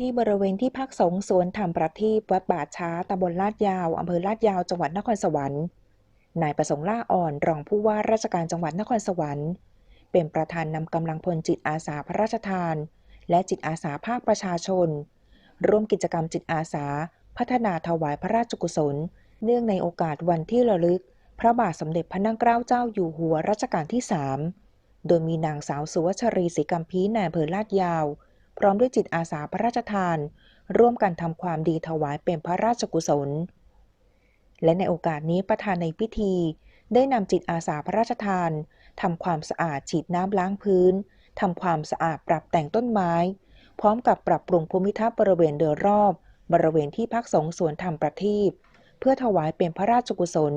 ที่บริเวณที่พักสงฆ์สวนธรรมประทีปวัดป่าช้าตำบลลาดยาวอำเภอลาดยาวจังหวัดนครสวรรค์ นายประสงค์ล่าอ่อนรองผู้ว่าราชการจังหวัดนครสวรรค์ เป็นประธานนำกำลังพลจิตอาสาพระราชทาน และจิตอาสาภาคประชาชน ร่วมกิจกรรมจิตอาสา พัฒนาถวายพระราชกุศล เนื่องในโอกาสวันที่ระลึก พระบาทสมเด็จพระนั่งเกล้าเจ้าอยู่หัวรัชกาลที่3โดยมีนางสาวสุวัชรีศรีกัมพีนายอำเภอลาดยาว พร้อมด้วยจิตอาสาพระราชทาน ร่วมกันทำความดีถวายเป็นพระราชกุศล และในโอกาสนี้ประธานในพิธี ได้นำจิตอาสาพระราชทานทำความสะอาดฉีดน้ำล้างพื้นทำความสะอาดปรับแต่งต้นไม้ พร้อมกับปรับปรุงภูมิทัศน์บริเวณโดยรอบบริเวณที่พักสงฆ์สวนธรรมประทีปเพื่อถวายเป็นพระราชกุศล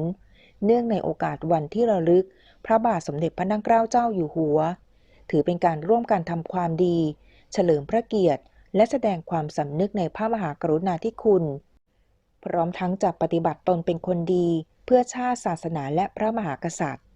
เนื่องในโอกาสวันที่ระลึก พระบาทสมเด็จพระนั่งเกล้าเจ้าอยู่หัว ถือเป็นการร่วมกันทำความดี เฉลิมพระเกียรติ และแสดงความสำนึกในพระมหากรุณาธิคุณ พร้อมทั้งจะปฏิบัติตนเป็นคนดี เพื่อชาติศาสนาและพระมหากษัตริย์